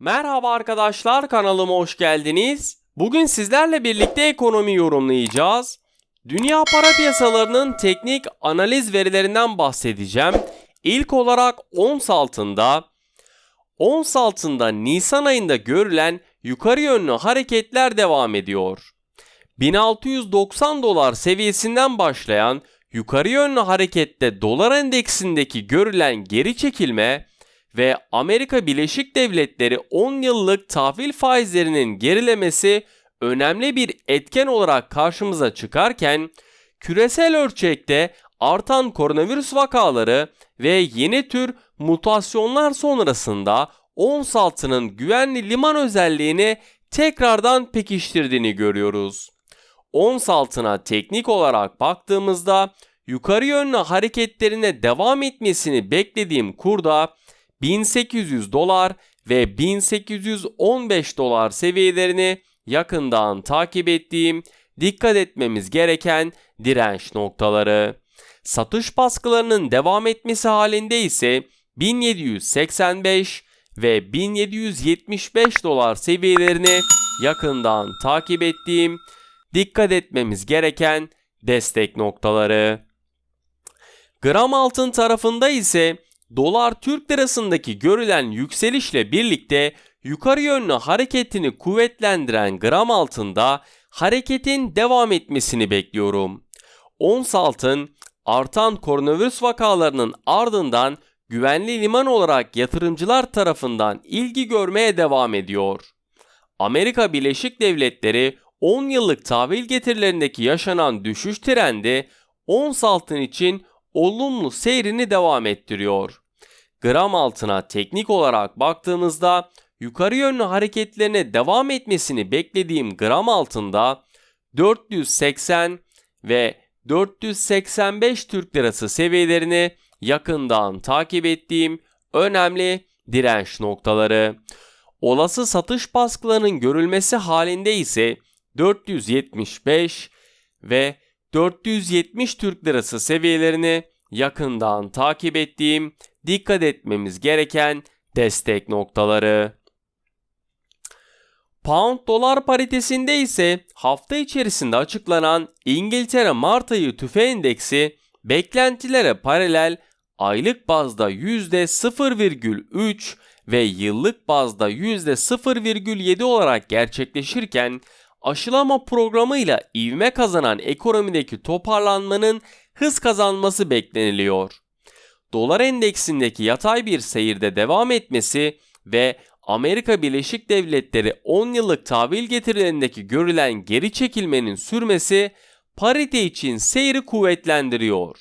Merhaba arkadaşlar kanalıma hoş geldiniz. Bugün sizlerle birlikte ekonomi yorumlayacağız. Dünya para piyasalarının teknik analiz verilerinden bahsedeceğim. İlk olarak ons altında ons altında Nisan ayında görülen yukarı yönlü hareketler devam ediyor. 1690 dolar seviyesinden başlayan yukarı yönlü harekette dolar endeksindeki görülen geri çekilme ve Amerika Birleşik Devletleri 10 yıllık tahvil faizlerinin gerilemesi önemli bir etken olarak karşımıza çıkarken küresel ölçekte artan koronavirüs vakaları ve yeni tür mutasyonlar sonrasında ons altının güvenli liman özelliğini tekrardan pekiştirdiğini görüyoruz. Ons altına teknik olarak baktığımızda yukarı yönlü hareketlerine devam etmesini beklediğim kurda 1800 dolar ve 1815 dolar seviyelerini yakından takip ettiğim, dikkat etmemiz gereken direnç noktaları. Satış baskılarının devam etmesi halinde ise 1785 ve 1775 dolar seviyelerini yakından takip ettiğim, dikkat etmemiz gereken destek noktaları. Gram altın tarafında ise dolar Türk lirasındaki görülen yükselişle birlikte yukarı yönlü hareketini kuvvetlendiren gram altında hareketin devam etmesini bekliyorum. Ons altın artan koronavirüs vakalarının ardından güvenli liman olarak yatırımcılar tarafından ilgi görmeye devam ediyor. Amerika Birleşik Devletleri 10 yıllık tahvil getirilerindeki yaşanan düşüş trendi ons altın için olumlu seyrini devam ettiriyor. Gram altına teknik olarak baktığımızda yukarı yönlü hareketlerine devam etmesini beklediğim gram altında 480 ve 485 Türk Lirası seviyelerini yakından takip ettiğim önemli direnç noktaları. Olası satış baskılarının görülmesi halinde ise 475 ve 470 Türk Lirası seviyelerini yakından takip ettiğim, dikkat etmemiz gereken destek noktaları. Pound dolar paritesinde ise hafta içerisinde açıklanan İngiltere Mart ayı tüfe endeksi beklentilere paralel aylık bazda %0,3 ve yıllık bazda %0,7 olarak gerçekleşirken aşılama programıyla ivme kazanan ekonomideki toparlanmanın hız kazanması bekleniliyor. Dolar endeksindeki yatay bir seyirde devam etmesi ve Amerika Birleşik Devletleri 10 yıllık tahvil getirilerindeki görülen geri çekilmenin sürmesi parite için seyri kuvvetlendiriyor.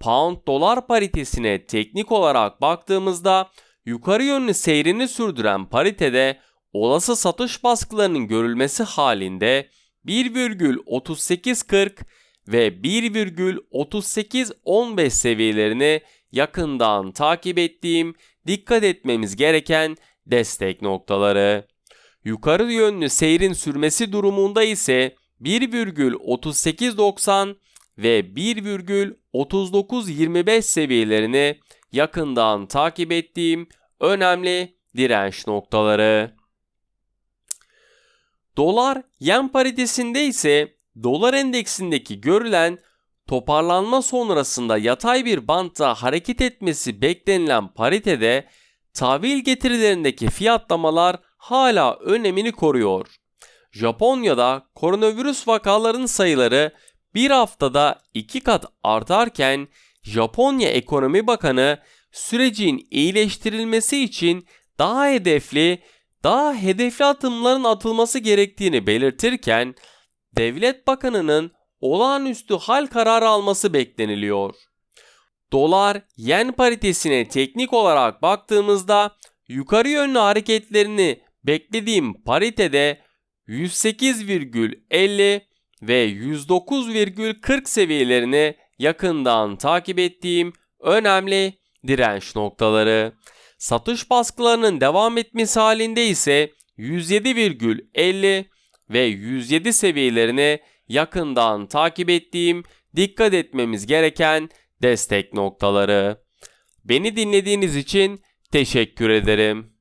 Pound dolar paritesine teknik olarak baktığımızda yukarı yönlü seyrini sürdüren paritede olası satış baskılarının görülmesi halinde 1,3840 ve 1,3815 seviyelerini yakından takip ettiğim, dikkat etmemiz gereken destek noktaları. Yukarı yönlü seyrin sürmesi durumunda ise 1,3890 ve 1,3925 seviyelerini yakından takip ettiğim önemli direnç noktaları. Dolar yen paritesinde ise dolar endeksindeki görülen toparlanma sonrasında yatay bir bantta hareket etmesi beklenilen paritede tahvil getirilerindeki fiyatlamalar hala önemini koruyor. Japonya'da koronavirüs vakalarının sayıları bir haftada iki kat artarken Japonya Ekonomi Bakanı sürecin iyileştirilmesi için daha hedefli, daha hedefli atımların atılması gerektiğini belirtirken Devlet Bakanı'nın olağanüstü hal kararı alması bekleniliyor. Dolar yen paritesine teknik olarak baktığımızda yukarı yönlü hareketlerini beklediğim paritede 108,50 ve 109,40 seviyelerini yakından takip ettiğim önemli direnç noktaları. Satış baskılarının devam etmesi halinde ise 107,50 ve 107 seviyelerini yakından takip ettiğim, dikkat etmemiz gereken destek noktaları. Beni dinlediğiniz için teşekkür ederim.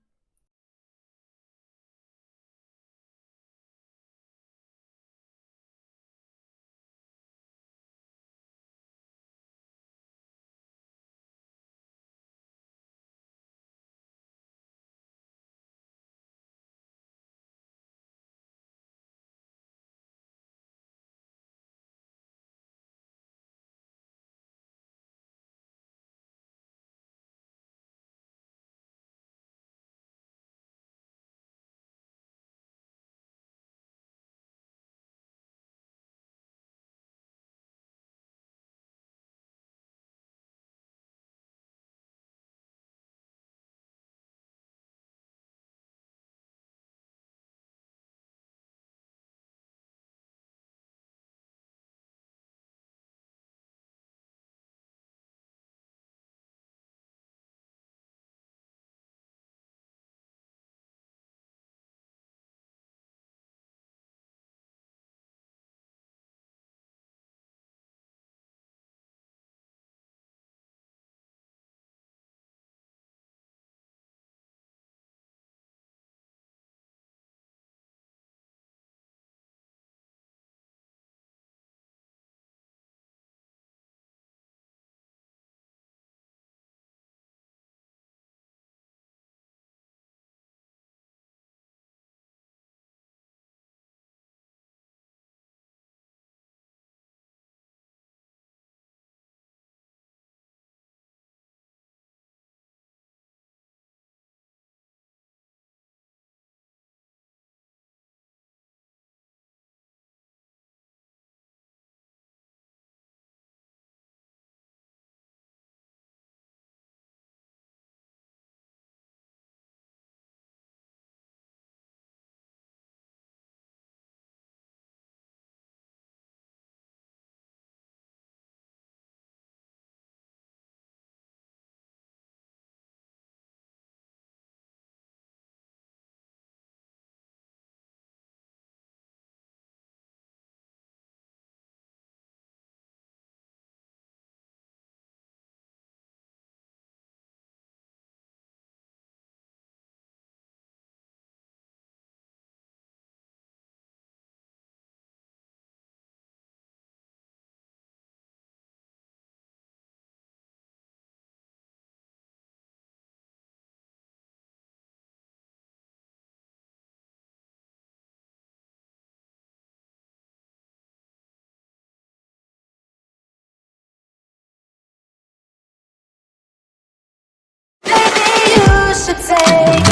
should take.